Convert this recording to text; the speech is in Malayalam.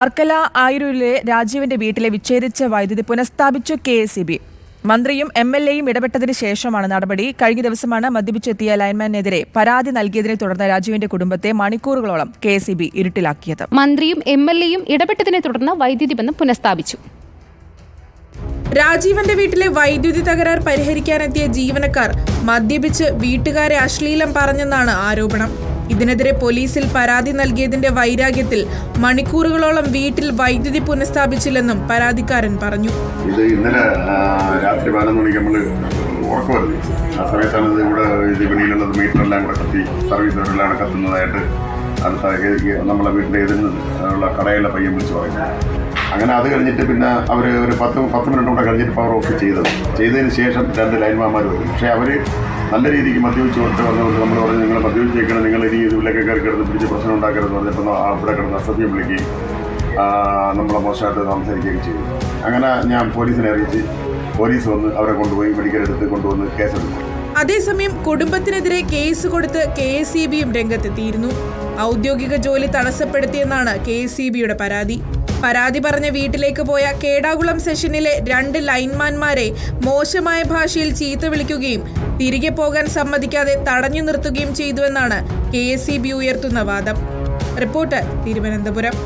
വർക്കല ആയിരൂരിലെ രാജീവിന്റെ വീട്ടിലെ വിച്ഛേദിച്ച വൈദ്യുതി പുനഃസ്ഥാപിച്ചു കെ എസ് ബി. മന്ത്രിയും എം എൽ എയും ഇടപെട്ടതിന് ശേഷമാണ് നടപടി. കഴിഞ്ഞ ദിവസമാണ് മദ്യപിച്ചെത്തിയ ലൈൻമാനെതിരെ പരാതി നൽകിയതിനെ തുടർന്ന് രാജീവിന്റെ കുടുംബത്തെ മണിക്കൂറുകളോളം കെ എസ് ബി ഇരുട്ടിലാക്കിയത്. മന്ത്രിയും എം എൽ എയും ഇടപെട്ടതിനെ തുടർന്ന് വൈദ്യുതി ബന്ധം പുനഃസ്ഥാപിച്ചു. രാജീവന്റെ വീട്ടിലെ വൈദ്യുതി തകരാർ പരിഹരിക്കാനെത്തിയ ജീവനക്കാർ മദ്യപിച്ച് വീട്ടുകാരെ അശ്ലീലം പറഞ്ഞെന്നാണ് ആരോപണം. ഇതിനെതിരെ പോലീസിൽ പരാതി നൽകിയതിന്റെ വൈരാഗ്യത്തിൽ മണിക്കൂറുകളോളം വീട്ടിൽ വൈദ്യുതി പുനഃസ്ഥാപിച്ചില്ലെന്നും പരാതിക്കാരൻ പറഞ്ഞു. ഇത് ഇന്നലെ രാത്രി മണിക്ക് നമ്മൾ ഉറക്കം ആ സമയത്താണ് ഇത് ഇവിടെ ഇത് വെളിയിലുള്ളത് മീറ്ററെല്ലാം കൂടെ കത്തി സർവീസ് എല്ലാം കത്തുന്നതായിട്ട് അടുത്ത നമ്മളെ വീട്ടിലെ എതിർന്ന് ഉള്ള കടയിലെ പയ്യൻ വിളിച്ച് പറയുന്നത്. അങ്ങനെ അത് കഴിഞ്ഞിട്ട് പിന്നെ അവർ ഒരു പത്ത് പത്ത് മിനിറ്റ് കൂടെ കഴിഞ്ഞിട്ട് പവർ ഓഫ് ചെയ്തത്. ചെയ്തതിന് ശേഷം രണ്ട് ലൈൻമാന്മാർ വരും പക്ഷേ അവർ നല്ല രീതിക്ക് മദ്യപിച്ച് കൊണ്ട് വന്നുകൊണ്ട് നമ്മൾ പറഞ്ഞു നിങ്ങൾ മദ്യപിച്ചേക്കണം. നിങ്ങൾ ഇനി ഇതിലൊക്കെ കയറി കിടന്ന് പിടിച്ച് പ്രശ്നം ഉണ്ടാക്കരുത് പറഞ്ഞപ്പോൾ അവിടെ കിടന്ന് അസഭ്യം വിളിക്കുകയും നമ്മളെ മോശമായിട്ട് സംസാരിക്കുകയൊക്കെ ചെയ്തു. അങ്ങനെ ഞാൻ പോലീസിനെ അറിയിച്ച് പോലീസ് വന്ന് അവരെ കൊണ്ടുപോയി മെഡിക്കൽ എടുത്ത് കൊണ്ടുവന്ന് കേസെടുത്തു. അതേസമയം കുടുംബത്തിനെതിരെ കേസ് കൊടുത്ത് കെ എസ് ഇ ബിയും രംഗത്തെത്തിയിരുന്നു. ഔദ്യോഗിക ജോലി തടസ്സപ്പെടുത്തിയെന്നാണ് കെ എസ് ഇ ബിയുടെ പരാതി. പരാതി പറഞ്ഞ വീട്ടിലേക്ക് പോയ കേടാകുളം സെഷനിലെ രണ്ട് ലൈൻമാന്മാരെ മോശമായ ഭാഷയിൽ ചീത്ത വിളിക്കുകയും തിരികെ പോകാൻ സമ്മതിക്കാതെ തടഞ്ഞു നിർത്തുകയും ചെയ്തുവെന്നാണ് കെ എസ് ഇ ബി ഉയർത്തുന്ന വാദം. റിപ്പോർട്ട് തിരുവനന്തപുരം.